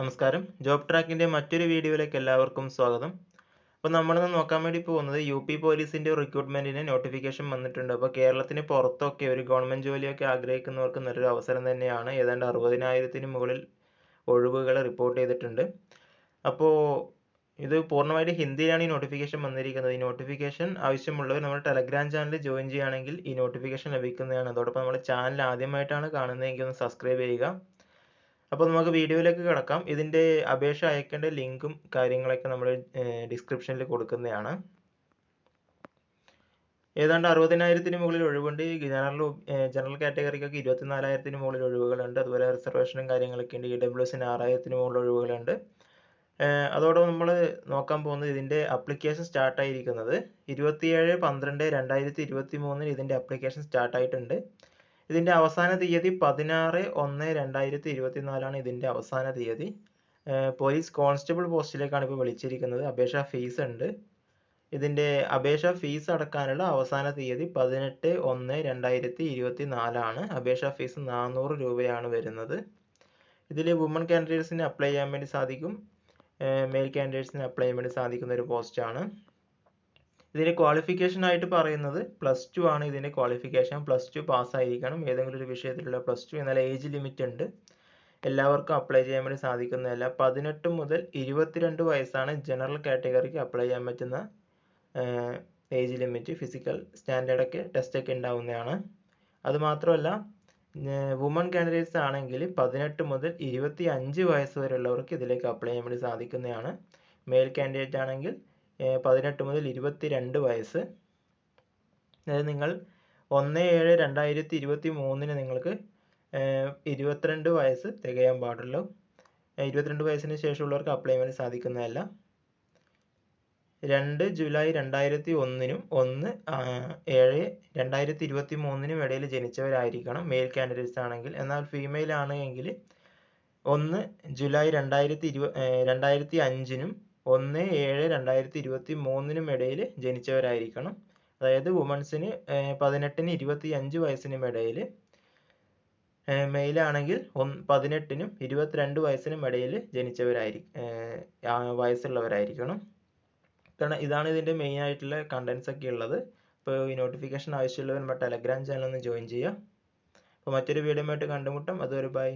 നമസ്കാരം. ജോബ് ട്രാക്കിന്റെ മറ്റൊരു വീഡിയോയിലേക്ക് എല്ലാവർക്കും സ്വാഗതം. അപ്പോൾ നമ്മളിന്ന് നോക്കാൻ വേണ്ടി പോകുന്നത് യു പി പോലീസിന്റെ റിക്രൂട്ട്മെന്റിന് നോട്ടിഫിക്കേഷൻ വന്നിട്ടുണ്ട്. അപ്പോൾ കേരളത്തിന് പുറത്തൊക്കെ ഒരു ഗവൺമെന്റ് ജോലിയൊക്കെ ആഗ്രഹിക്കുന്നവർക്ക് നല്ലൊരു അവസരം തന്നെയാണ്. ഏതാണ്ട് അറുപതിനായിരത്തിന് മുകളിൽ ഒഴിവുകൾ റിപ്പോർട്ട് ചെയ്തിട്ടുണ്ട്. അപ്പോൾ ഇത് പൂർണമായിട്ട് ഹിന്ദിയിലാണ് ഈ നോട്ടിഫിക്കേഷൻ വന്നിരിക്കുന്നത്. ഈ നോട്ടിഫിക്കേഷൻ ആവശ്യമുള്ളവർ നമ്മുടെ ടെലഗ്രാം ചാനൽ ജോയിൻ ചെയ്യുകയാണെങ്കിൽ ഈ നോട്ടിഫിക്കേഷൻ ലഭിക്കുന്നതാണ്. അതോടൊപ്പം നമ്മുടെ ചാനൽ ആദ്യമായിട്ടാണ് കാണുന്നതെങ്കിൽ ഒന്ന് സബ്സ്ക്രൈബ് ചെയ്യുക. അപ്പോൾ നമുക്ക് വീഡിയോയിലേക്ക് കിടക്കാം. ഇതിന്റെ അപേക്ഷ അയക്കേണ്ട ലിങ്കും കാര്യങ്ങളൊക്കെ നമ്മൾ ഡിസ്ക്രിപ്ഷനിൽ കൊടുക്കുന്നതാണ്. ഏതാണ്ട് അറുപതിനായിരത്തിന് മുകളിൽ ഒഴിവുണ്ട്. ജനറൽ ജനറൽ കാറ്റഗറിക്കൊക്കെ ഇരുപത്തിനാലായിരത്തിന് മുകളിൽ ഒഴിവുകളുണ്ട്. അതുപോലെ റിസർവേഷനും കാര്യങ്ങളൊക്കെ ഉണ്ട്. ഇ ഡബ്ല്യു എസിന് ആറായിരത്തിന് മുകളിൽ ഒഴിവുകളുണ്ട്. അതോടെ നമ്മൾ നോക്കാൻ പോകുന്നത് ഇതിന്റെ അപ്ലിക്കേഷൻ സ്റ്റാർട്ടായിരിക്കുന്നത് ഇരുപത്തിയേഴ് പന്ത്രണ്ട് രണ്ടായിരത്തി ഇരുപത്തി മൂന്നിന് ഇതിന്റെ അപ്ലിക്കേഷൻ സ്റ്റാർട്ടായിട്ടുണ്ട് ഇതിന്റെ അവസാന തീയതി പതിനാറ് ഒന്ന് രണ്ടായിരത്തി ഇരുപത്തിനാലാണ് ഇതിന്റെ അവസാന തീയതി. പോലീസ് കോൺസ്റ്റബിൾ പോസ്റ്റിലേക്കാണ് ഇപ്പോൾ വിളിച്ചിരിക്കുന്നത്. അപേക്ഷ ഫീസ് ഉണ്ട്. ഇതിന്റെ അപേക്ഷ ഫീസ് അടക്കാനുള്ള അവസാന തീയതി പതിനെട്ട് ഒന്ന് രണ്ടായിരത്തി ഇരുപത്തി നാലാണ് അപേക്ഷാ ഫീസ് നാനൂറ് രൂപയാണ് വരുന്നത്. ഇതിൽ വുമൺ കാൻഡിഡേറ്റ്സിന് അപ്ലൈ ചെയ്യാൻ വേണ്ടി സാധിക്കും. മെയിൽ കാൻഡിഡേറ്റ്സിന് അപ്ലൈ ചെയ്യാൻ വേണ്ടി സാധിക്കുന്ന ഒരു പോസ്റ്റാണ്. ഇതിന്റെ ക്വാളിഫിക്കേഷൻ ആയിട്ട് പറയുന്നത് പ്ലസ് ടു ആണ് ഇതിന്റെ ക്വാളിഫിക്കേഷൻ പ്ലസ് ടു പാസ്സായിരിക്കണം ഏതെങ്കിലും ഒരു വിഷയത്തിലുള്ള പ്ലസ് ടു എന്നാൽ ഏജ് ലിമിറ്റ് ഉണ്ട്. എല്ലാവർക്കും അപ്ലൈ ചെയ്യാൻ വേണ്ടി സാധിക്കുന്നതല്ല. പതിനെട്ട് മുതൽ ഇരുപത്തിരണ്ട് വയസ്സാണ് ജനറൽ കാറ്റഗറിക്ക് അപ്ലൈ ചെയ്യാൻ പറ്റുന്ന ഏജ് ലിമിറ്റ് ഫിസിക്കൽ സ്റ്റാൻഡേർഡൊക്കെ ടെസ്റ്റൊക്കെ ഉണ്ടാവുന്നതാണ്. അതുമാത്രമല്ല വുമൺ കാൻഡിഡേറ്റ്സ് ആണെങ്കിൽ പതിനെട്ട് മുതൽ ഇരുപത്തി അഞ്ച് വയസ്സ് വരെയുള്ളവർക്ക് ഇതിലേക്ക് അപ്ലൈ ചെയ്യാൻ വേണ്ടി സാധിക്കുന്നതാണ്. മെയിൽ കാൻഡിഡേറ്റ് ആണെങ്കിൽ പതിനെട്ട് മുതൽ ഇരുപത്തി രണ്ട് വയസ്സ്. അതായത് നിങ്ങൾ ഒന്ന് ഏഴ് രണ്ടായിരത്തി ഇരുപത്തി മൂന്നിന് നിങ്ങൾക്ക് ഇരുപത്തിരണ്ട് വയസ്സ് തികയാൻ പാടുള്ളൂ. ഇരുപത്തിരണ്ട് വയസ്സിന് ശേഷമുള്ളവർക്ക് അപ്ലൈ ചെയ്യാൻ സാധിക്കുന്നതല്ല. രണ്ട് ജൂലൈ രണ്ടായിരത്തി ഒന്നിനും ഒന്ന് ഏഴ് രണ്ടായിരത്തി ഇരുപത്തി മൂന്നിനും ഇടയിൽ ജനിച്ചവരായിരിക്കണം. മെയിൽ കാൻഡിഡേറ്റ്സ് ആണെങ്കിൽ. എന്നാൽ ഫീമെയിൽ ആണ് എങ്കിൽ ഒന്ന് ജൂലൈ രണ്ടായിരത്തി ഇരുപ രണ്ടായിരത്തി അഞ്ചിനും ഒന്ന് ഏഴ് രണ്ടായിരത്തി ഇരുപത്തി മൂന്നിനും ഇടയിൽ ജനിച്ചവരായിരിക്കണം. അതായത് വുമൺസിന് പതിനെട്ടിന് ഇരുപത്തി അഞ്ച് വയസ്സിനും ഇടയിൽ മെയിലാണെങ്കിൽ ഒന്ന് പതിനെട്ടിനും ഇരുപത്തിരണ്ട് വയസ്സിനും ഇടയിൽ ജനിച്ചവരായിരിക്കും വയസ്സുള്ളവരായിരിക്കണം. കാരണം ഇതാണ് ഇതിന്റെ മെയിൻ ആയിട്ടുള്ള കണ്ടൻസ് ഒക്കെ ഉള്ളത്. അപ്പോൾ ഈ നോട്ടിഫിക്കേഷൻ ആവശ്യമുള്ളവർ നമ്മുടെ ടെലഗ്രാം ചാനൽ ഒന്ന് ജോയിൻ ചെയ്യുക. അപ്പോൾ മറ്റൊരു വീഡിയോ ആയിട്ട് കണ്ടുമുട്ടാം. അതുവരെ ബൈ